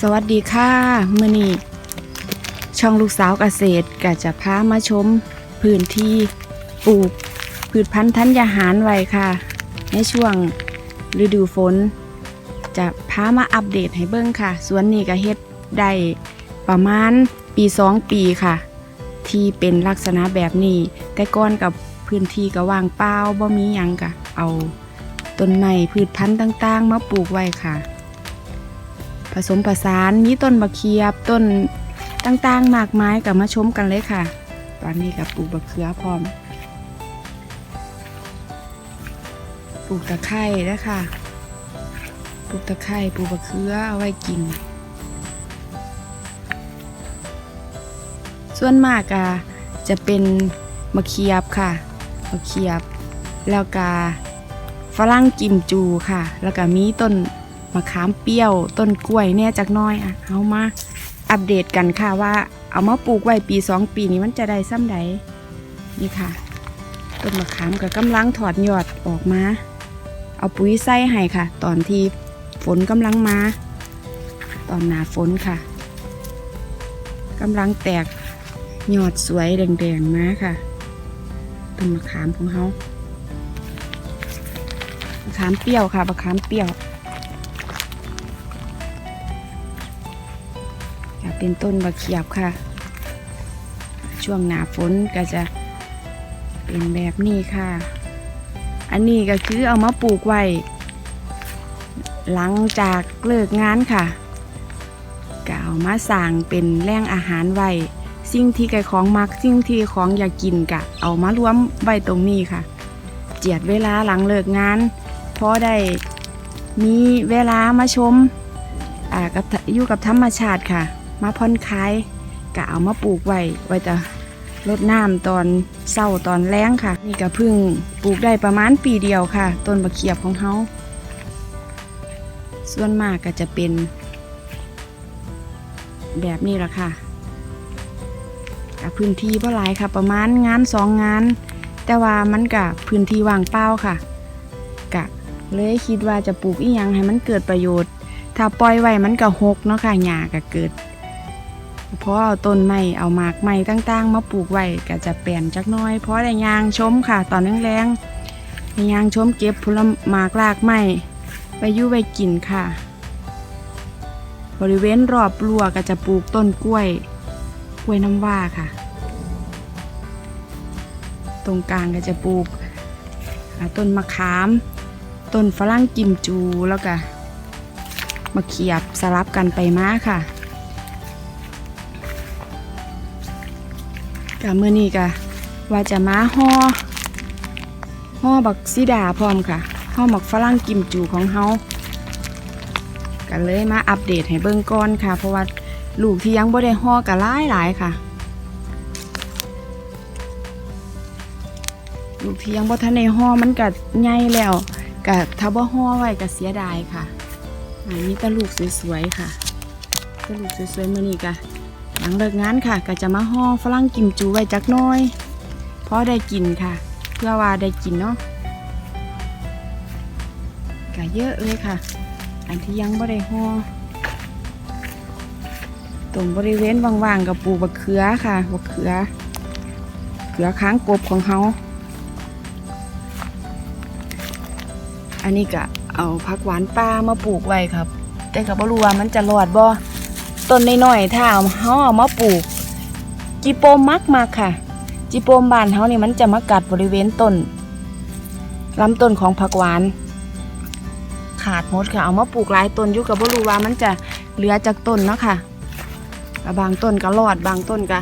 สวัสดีค่ะมื่อนี้ช่องลูกสาวเกษตรก็จะพามาชมพื้นที่ปลูกพืชพันธุ์ธัญญาหารไว้ค่ะ ในช่วงฤดูฝน จะพามาอัปเดตให้เบิ่งค่ะสวนนี้ก็เฮ็ดได้ประมาณปีสองปีค่ะ ที่เป็นลักษณะแบบนี้ แต่ก่อนกับพื้นที่ก็ว่างเปล่าบ่มีหยังกะเอาต้นไม้พืชพันธุ์ต่าง ๆ มาปลูกไว้ค่ะ ผสมผสานมีต้นบะเขียบต้นต่างๆ มากมายกับมาชมกันเลยค่ะ ตอนนี้กับปลูกบะเขือพร้อม ปลูกตะไคร้แล้วค่ะ ปลูกตะไคร้ปลูกบะเขือเอาไว้กิน ส่วนมากอะจะเป็นมะเขียบค่ะมะเขียบ แล้วก็ฝรั่งกิมจูค่ะ แล้วก็มีต้น มะขามเปรี้ยว ต้นกล้วยเนี่ยจักน้อยอะเอามาอัปเดตกันค่ะว่า เอามาปลูกไว้ปีสองปีนี้มันจะได้ซ้ำใดนี่ค่ะต้นมะขามก็กำลังถอดยอดออกมา เอาปุ๋ยใส่ให้ค่ะ ตอนที่ฝนกำลังมา ตอนหนาฝนค่ะกำลังแตกยอดสวยแดงๆมาค่ะต้นมะขามของเขามะขามเปรี้ยวค่ะมะขามเปรี้ยว เป็นต้นบะเขียบค่ะ ช่วงหนาฝนก็จะเป็นแบบนี้ค่ะ อันนี้ก็คือเอามาปลูกไว้ หลังจากเลิกงานค่ะก็เอามาสั่งเป็นแหล่งอาหารไว้สิ่งที่ไก่ของมักสิ่งที่ของอยากกินกะ เอามารวมไว้ตรงนี้ค่ะ เจียดเวลาหลังเลิกงานพอได้มีเวลามาชมอ่ากับอยู่กับธรรมชาติค่ะ มาผ่อนคลายกะเอามาปลูกไว้ไว้จะรดน้ำตอนเศร้าตอนแล้งค่ะ นี่ก็เพิ่งปลูกได้ประมาณปีเดียวค่ะ ต้นบะเขียบของเขาส่วนมากก็จะเป็น แบบนี้แหละค่ะกับพื้นที่เพหลายค่ะ ประมาณงานสองงาน แต่ว่ามันกับพื้นที่ว่างเปล่าค่ะกะเลยคิดว่าจะปลูกอีหยังให้มันเกิดประโยชน์ ถ้าปล่อยไว้มันก็หกเนาะค่ะหญ้าก็เกิด พราะเอาต้นไม้เอาหมากไม้ต่างๆ มาปลูกไว้ก็จะเปลี่ยนจักน้อยเพราะได้ยางชมค่ะ ตอนแรงๆได้ยางชมเก็บผลหมากรากไม้ไปยู่ไว้กินค่ะ บริเวณรอบรั้วก็จะปลูกต้นกล้วย กล้วยน้ำว้าค่ะ ตรงกลางก็จะปลูกต้นมะขาม ต้นฝรั่งกิมจูแล้วก็มาเขียบสลับกันไปมาค่ะ กะเมื่อนี้กะว่าจะมาห่อห่อบักซีดาพร้อมค่ะห่อหมักฝรั่งกิมจูของเฮากันเลยมาอัปเดตให้เบิ่งก่อนค่ะ เพราะว่าลูกที่ยังบ่ได้ห่อกะหลายหลายค่ะ ลูกที่ยังบ่ทันได้ห่อมันก็ใหญ่แล้วกะถ้าบ่ห่อไว้ก็เสียดายค่ะอันนี้ก็ลูกสวยๆค่ะก็ลูกสวยๆมื่อนี้กะ หลังเลิกงานค่ะ ก็จะมาห่อฝรั่งกิมจูไว้จักน้อยเพราะได้กินค่ะ เพื่อว่าได้กินเนาะก็เยอะเลยค่ะ อันที่ยังไม่ได้ห่อตรงบริเวณว่างๆกับปูกบักเขือค่ะบักเขือเขือค้างกบของเขาอันนี้ก็เอาผักหวานป่ามาปลูกไว้ครับ แต่ก็บ่รู้ว่ามันจะรอดบ่ ต้นน้อยๆถ้าเอาเฮาเอามาปลูก จิโปมมักมากค่ะ จิโปมบ้านเฮานี่มันจะมากัดบริเวณต้นลำต้นของผักหวาน ขาดหมดค่ะ เอามาปลูกหลายต้นอยู่กับบ่รู้ว่ามันจะเหลือจากต้นเนาะค่ะบางต้นก็รอดบางต้นก็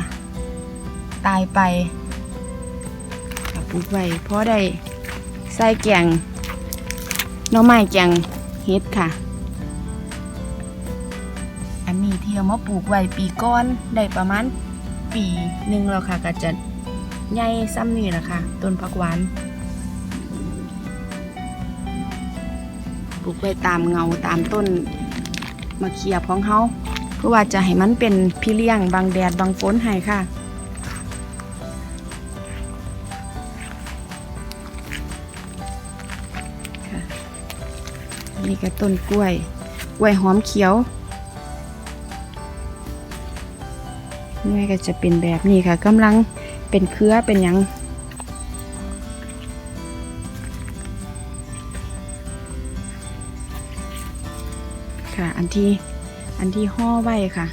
ตายไปปลูกไว้เพราะได้ใส่แกงน่องไม้แกงเฮ็ดค่ะ เอามาปลูกไว้ปีก้อนได้ประมาณปีหนึ่งแล้วค่ะก็จะใหญ่ซ้ำนี่แหละค่ะต้นผักหวานปลูกไว้ตามเงาตามต้นมะเขียบของเขาเพื่อว่าจะให้มันเป็นพี่เลี้ยงบางแดดบางฝนให้ค่ะนี่ก็ต้นกล้วย กล้วยหอมเขียว หน่วยก็จะเป็นแบบนี้ค่ะกำลังเป็นเครือเป็นยังค่ะ อันที่อันที่ห่อไว้ค่ะ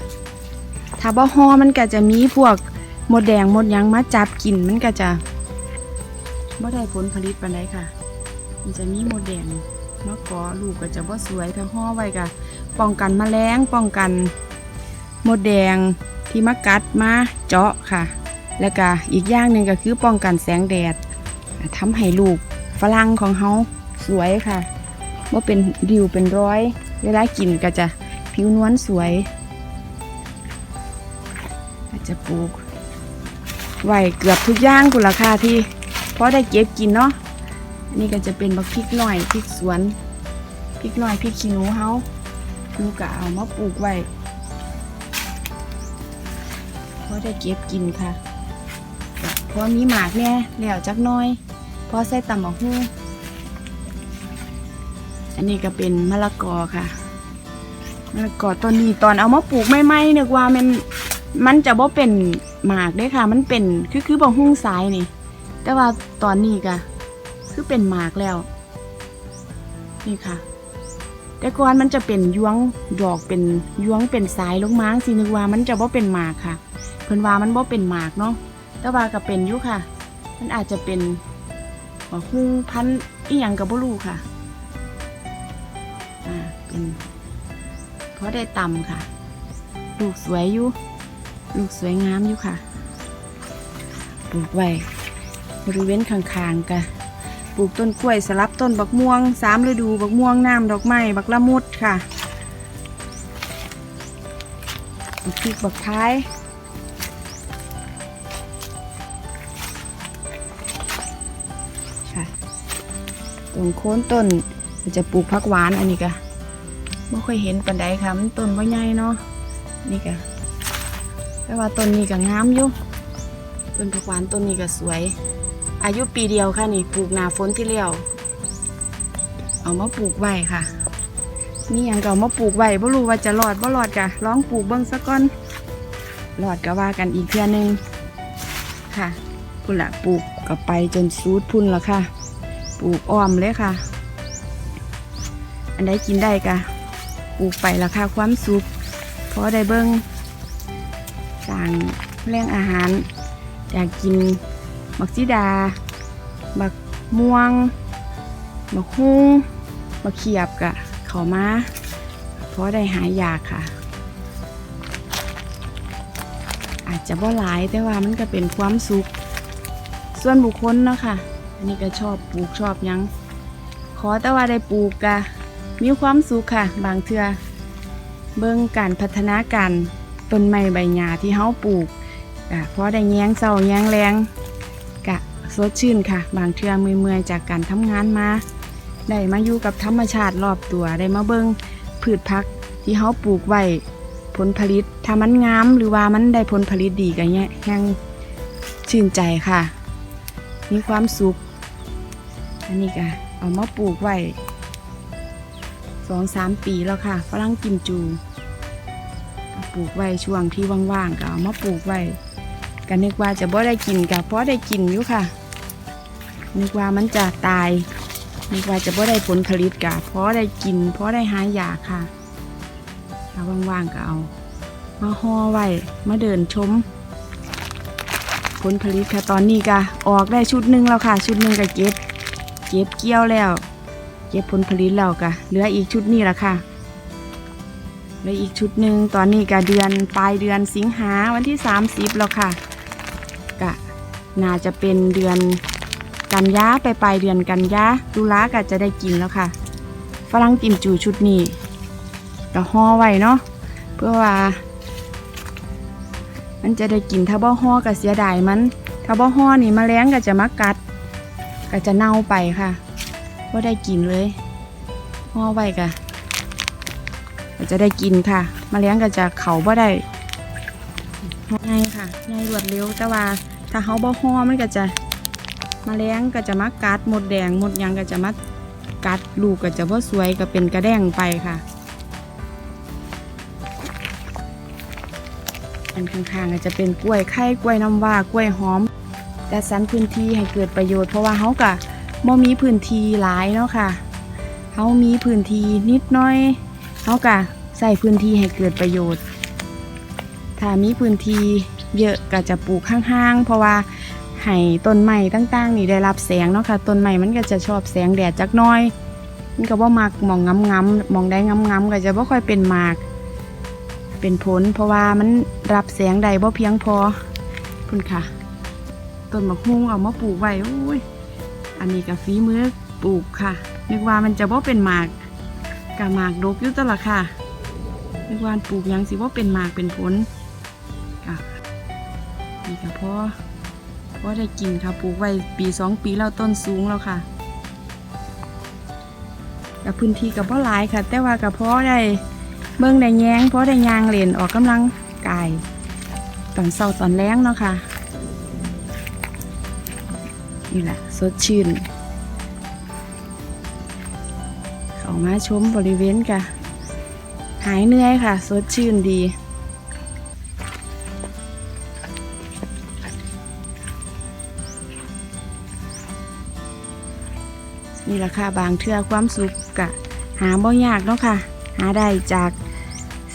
ถ้าบ่ห่อมันก็จะมีพวกมดแดงมดยังมาจับกินมันก็จะบ่ได้ผลผลิตปานใดค่ะ มันจะมีมดแดงมาเกาะลูกก็จะบ่สวยถ้าห่อไว้ก็ป้องกันแมลงป้องกันมดแดง ที่มากัดมาเจาะค่ะ แล้วก็อีกอย่างหนึ่งก็คือป้องกันแสงแดดทำให้ลูกฝรั่งของเขาสวยค่ะว่าเป็นริวเป็นร้อยเวลากินก็จะผิวนวลสวยอาจจะปลูกไวเกือบทุกอย่างกุละค่ะที่เพอได้เก็บกินเนาะอันนี่ก็จะเป็นบักพริกหน่อยพริกสวนพริกหน่อยพริกขี้หนูเฮาลูกก็เอามาปลูกไว้ ได้เก็บกินค่ะพอมีหมากแน่แล้วจักน้อย พอใส่ตำบักฮู้อันนี้ก็เป็นมะละกอค่ะมะละกอต้นนี้ตอนเอามาปลูกไม่ไม่ๆนึกว่ามันมันจะบ่เป็นหมากเด้ค่ะ มันเป็นคือคือบ่หุ้งสายนี่ แต่ว่าตอนนี้ก็คือเป็นหมากแล้ว นี่ค่ะ แต่ก่อนมันจะเป็นยวงดอกเป็นยวงเป็นสายลงม้าสินึกว่ามันจะบ่เป็นหมากค่ะ พิ่นว่ามันบ่เป็นหมากเนาะแต่ว่าก็เป็นอยู่ค่ะ มันอาจจะเป็นบ่หุ้งพันอีหยังก็บ่รู้ค่ะอ่าเป็นเพราะได้ตำค่ะ ลูกสวยอยู่ลูกสวยงามอยู่ค่ะปลูกไว้บริเวณข้างๆกะปลูกต้นกล้วยสลับต้นบักม่วงสามฤดูบักม่วงน้ำดอกไม้บักละมุดค่ะบักพริกบักท้าย ตรงโค้นต้นจะปลูกผักหวานอันนี้กะไม่ค่อยเห็นปันใดค่ะมันต้นว่าใหญ่เนาะนี่กะแต่ว่าต้นนี้ก็งามอยู่ต้นผักหวานต้นนี้ก็สวย อายุปีเดียวค่ะนี่ปลูกนาฝนที่เลี้ยวเอามาปลูกไว้ค่ะมีอย่างก็เอามาปลูกไว้บ่รู้ว่าจะรอดบ่รอดกะลองปลูกเบิ่งสักก่อนรอดก็ว่ากันอีกเทื่อนึงค่ะพุ่นละปลูกก็ไปจนซูดพุ่นละค่ะ ปลูกอ้อมเลยค่ะ อันใดกินได้กะปลูกไปละค่ะความสุขพอได้เบิ่งสั่งเรื่องอาหาร อยากกินบักซีดาบักม่วงบักฮุ้งบักเขียบกะเขามาเพราะได้หายอยากค่ะ อาจจะบ่หลายแต่ว่ามันก็เป็นความสุข ส่วนบุคคลเนาะค่ะ อันนี้ก็ชอบปลูกชอบยัง ขอแต่ว่าได้ปลูกกะมีความสุขค่ะ บางเทือเบิ่งการพัฒนาการต้นไม้ใบหญ้าที่เฮาปลูกกะเพราะได้แย้งเศร้าแย้งแรงกะสดชื่นค่ะ บางเทือเมื่อยๆจากการทำงานมาได้มาอยู่กับธรรมชาติรอบตัวได้มาเบิ่งพืชผักที่เฮาปลูกไว้ผลผลิตถ้ามันงามหรือว่ามันได้ผลผลิตดีก็เนี่ยแห้งชื่นใจค่ะ มีความสุข อันนี้ก็เอามาปลูกไว้สองสามปีแล้วค่ะฝรั่งกิมจูปลูกไว้ช่วงที่ว่างๆก็เอามาปลูกไว้ก็นึกว่าจะบ่ได้กินกับเพราะได้กินอยู่ค่ะ นึกว่ามันจะตาย นึกว่าจะบ่ได้ผลผลิตกะเพราะได้กิน เพราะได้หายาค่ะถ้าว่างๆก็เอา มาห่อไว้มาเดินชม ผลผลิตค่ะตอนนี้ก็ออกได้ชุดหนึ่งแล้วค่ะ ชุดหนึ่งก็เก็บ เก็บเกี่ยวแล้ว เก็บผลผลิตแล้วก็เหลืออีกชุดนี้ละค่ะและอีกชุดหนึ่งตอนนี้ก็เดือนปลายเดือนสิงหาวันที่ 30 แล้วค่ะกะน่าจะเป็นเดือนกันยาไปปลายเดือนกันยาตุลาก็จะได้กินแล้วค่ะฝรั่งกิมจูชุดนี้ก็ห่อไว้เนาะเพื่อว่า มันจะได้กินถ้าบ่ห่อก็เสียดายมัน ถ้าบ่ห่อนี่มแมลงก็จะมากัด ก็จะเน่าไปค่ะบ่ได้กินเลยห่อไว้ก็ก็จะได้กินค่ะมาเลี้ยงก็จะเขาบ่ได้ง่ายค่ะง่ายรวดเร็วแต่ว่าถ้าเขาบ่ห่อมันก็จะมาเลี้ยงก็จะมากัดหมดแดงหมดยังก็จะมากัดลูกก็จะบ่สวยก็เป็นกระแดงไปค่ะ อันข้างๆก็จะเป็นกล้วยไข่กล้วยน้ำว้ากล้วยหอม จัดสรรพื้นที่ให้เกิดประโยชน์เพราะว่าเฮาก็บ่มีพื้นที่หลายเนาะค่ะเฮามีพื้นที่นิดน้อยเฮาก็ใส่พื้นที่ให้เกิดประโยชน์ ถ้ามีพื้นที่เยอะก็จะปลูกข้างๆ เพราะว่าให้ต้นไม้ต่างๆ นี่ได้รับแสงเนาะค่ะต้นไม้มันก็จะชอบแสงแดดจักน้อย มันก็บ่มักมองงำๆมองได้งำๆก็จะบ่ค่อยเป็นหมากเป็นผล เพราะว่ามันรับแสงใดบ่เพียงพอคุณค่ะ ต้นมะฮุ่งเอามาปลูกไว้โอ้ยอันนี้ก็ฝีมือปลูกค่ะ นึกว่ามันจะบ่เป็นหมากกะหมากดกอยู่ตละค่ะ นึกว่าปลูกยังสิบ่าเป็นหมากเป็นผลค่ะนี่ก็พอพอได้กินค่ะปลูกไว้ปีสองปีแล้วต้นสูงแล้วค่ะกับพื้นที่กับพ่อหลายค่ะ แต่ว่ากับพ่อได้เบิ่งได้แย้งพ่อได้ยางเล่นออกกำลังกายตอนเช้าตอนแรงเนาะค่ะ นี่แหละสดชื่น เขามาชมบริเวณกะหายเหนื่อยค่ะ สดชื่นดี นี่แหละค่ะบางเทื่อความสุขกะ หาบ่ยากเนาะค่ะ หาได้จาก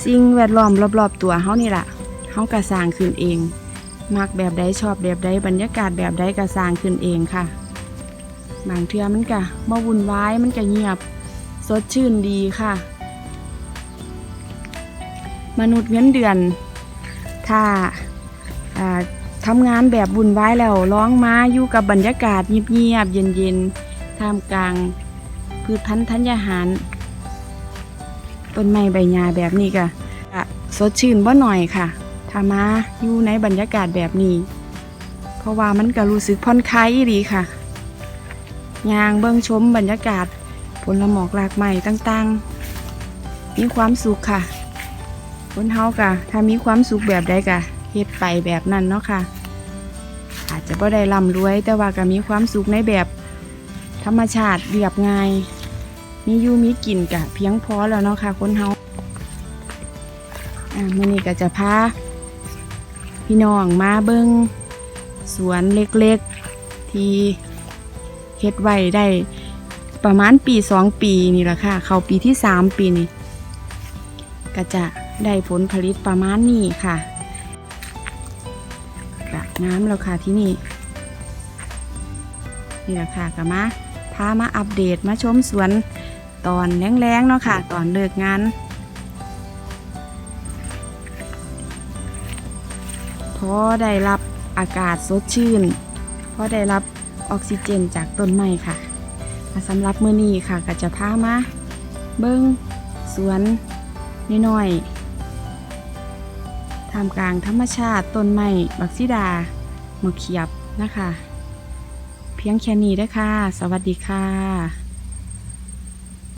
สิ่งแวดล้อมรอบๆตัวเฮานี่แหละเฮากะสร้างขึ้นเอง มักแบบใดชอบแบบใดบรรยากาศแบบใดกะสร้างขึ้นเองค่ะ บางเทื่อมันกะบ่วุ่นวายมันกะเงียบ สดชื่นดีค่ะ มนุษย์เงินเดือน ถ้าทำงานแบบบุญไว้แล้วร้องมาอยู่กับบรรยากาศเงียบๆเย็นๆท่ามกลางพืชพันธุ์ธัญญาหารต้นไม้ใบหญ้าแบบนี้ก็ก็สดชื่นบ่หน่อยค่ะ ถ้ามาอยู่ในบรรยากาศแบบนี้ เพราะว่ามันก็รู้สึกผ่อนคลายอีค่ะยางเบิ่งชมบรรยากาศ ผลหมอกหลากใหม่ต่างๆ มีความสุขค่ะ คนเฮากะถ้ามีความสุขแบบใดกะเฮ็ดไปแบบนั้นเนาะค่ะ อาจจะบ่ได้ร่ำรวย แต่ว่าก็มีความสุขในแบบธรรมชาติเรียบง่าย มีอยู่มีกินกะเพียงพอแล้วเนาะค่ะ คนเฮาอ่ามื้อนี้ก็จะพา พี่น้องมาเบิ่งสวนเล็กๆ ที่เฮ็ดไว้ได้ประมาณปีสองปีนี่แหละค่ะ เข้าปีที่สามปีนี้ก็จะได้ผลผลิตประมาณนี้ค่ะกะน้ำแล้วค่ะที่นี่ นี่แหละค่ะกับมาพามาอัปเดตมาชมสวนตอนแรงๆเนาะค่ะ ตอนเลิกงาน พอได้รับอากาศสดชื่นพอได้รับออกซิเจนจากต้นไม้ค่ะสำหรับมื้อนี้ค่ะก็จะพามาเบิ้งสวนน้อยๆท่ามกลางธรรมชาติต้นไม้บักซิดามะเขียบนะคะ เพียงแค่นี้เด้ค่ะ สวัสดีค่ะ